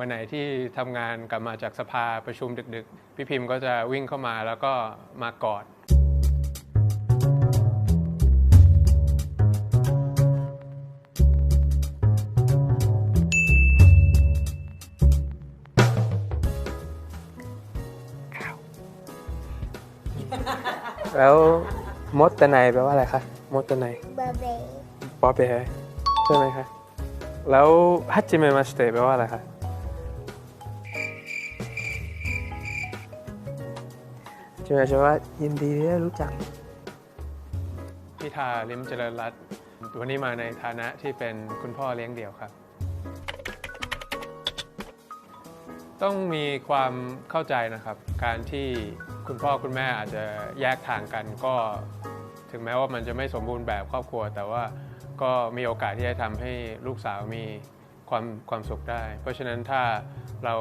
วันไหนที่ทำงานกลับมาจากสภาประชุมดึก ๆ พี่พิมพ์ก็จะวิ่งเข้ามาแล้วก็มากอดแล้วมดตะไนแปลว่าอะไรคะมดตะไนเบอร์เบย์ปอเปใช่ไหมคะแล้วฮัจจิเมมาสเตแปลว่าอะไรคะ จะหมายความว่ายินดีที่ได้รู้จัก พิธาลิมเจริญรัตน์วันนี้มาในฐานะที่เป็นคุณพ่อเลี้ยงเดี่ยวครับ ต้องมีความเข้าใจนะครับ การที่คุณพ่อคุณแม่อาจจะแยกทางกันก็ถึงแม้ว่ามันจะไม่สมบูรณ์แบบครอบครัว แต่ว่าก็มีโอกาสที่จะทำให้ลูกสาวมี ความความสุขได้ เพราะฉะนั้นถ้าเรา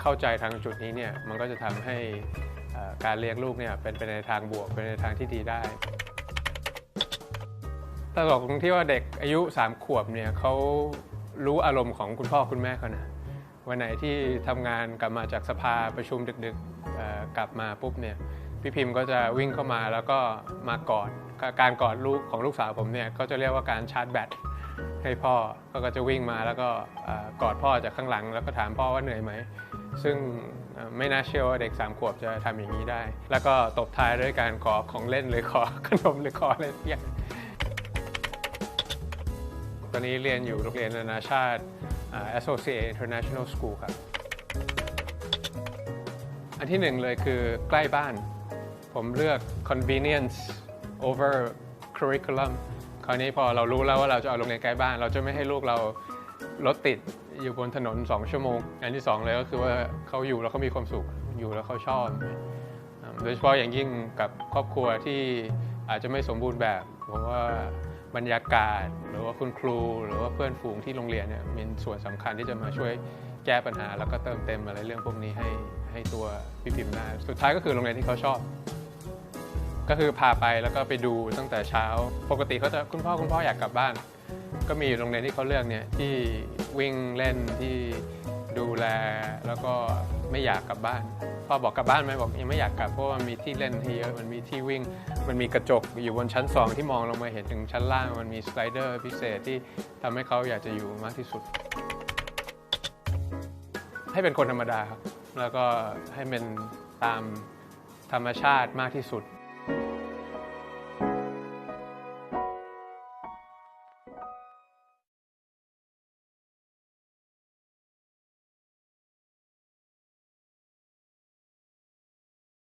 เข้าใจทางจุดนี้เนี่ยมันก็จะทำให้การเลี้ยงลูกเนี่ยเป็นไปในทางบวกเป็นในทางที่ดีได้ตลกตรงที่ว่าเด็กอายุ 3 ขวบเนี่ยเขารู้อารมณ์ของคุณพ่อคุณแม่เขานะวันไหนที่ทำงานกลับมาจากสภาประชุมดึกๆกลับมาปุ๊บเนี่ยพี่พิมพ์ก็จะวิ่งเข้ามาแล้วก็มากอดการกอดลูกของลูกสาวผมเนี่ยก็จะเรียกว่าการชาร์จแบต ให้พ่อก็จะวิ่งมาแล้วก็กอดพ่อจากข้างหลัง แล้วก็ถามพ่อว่าเหนื่อยไหม ซึ่งไม่น่าเชื่อว่าเด็ก 3 ขวบจะทำอย่างนี้ได้ แล้วก็ตบท้ายด้วยการขอของเล่นหรือขอขนมหรือขออะไรสักอย่างตอนนี้เรียนอยู่โรงเรียนนานาชาติ Associate International School ครับ อันที่หนึ่งเลยคือใกล้บ้าน ผมเลือก convenience over curriculum คราวนี้พอเรารู้แล้วว่าเราจะเอาโรงเรียนใกล้บ้าน เราจะไม่ให้ลูกเรารถติดอยู่บนถนน 2 ชั่วโมง อันที่ 2 เลยก็คือว่าเขาอยู่แล้วเขามีความสุขอยู่แล้วเขาชอบ โดยเฉพาะอย่างยิ่งกับครอบครัวที่อาจจะไม่สมบูรณ์แบบผมว่าบรรยากาศ หรือว่าคุณครู หรือว่าเพื่อนฝูงที่โรงเรียนเนี่ยมีส่วนสำคัญที่จะมาช่วยแก้ปัญหา แล้วก็เติมเต็มอะไรเรื่องพวกนี้ให้ให้ตัวพี่พิมพ์ได้ สุดท้ายก็คือโรงเรียนที่เขาชอบ ก็คือพาไปแล้วก็ไปดูตั้งแต่เช้า ปกติเขาจะคุณพ่อคุณพ่ออยากกลับบ้าน ก็มีโรงเรียนที่เขาเลือกเนี่ยที่วิ่งเล่นที่ดูแลแล้วก็ไม่อยากกลับบ้านพ่อบอกกลับบ้านไหมบอกยังไม่อยากกลับเพราะว่ามันมีที่เล่นที่เยอะมันมีที่วิ่ง มันมีกระจกอยู่บนชั้น2ที่มองลงมาเห็นถึงชั้นล่างมันมีสไลเดอร์พิเศษที่ทำให้เขาอยากจะอยู่มากที่สุด ให้เป็นคนธรรมดาครับแล้วก็ให้เป็นตามธรรมชาติมากที่สุด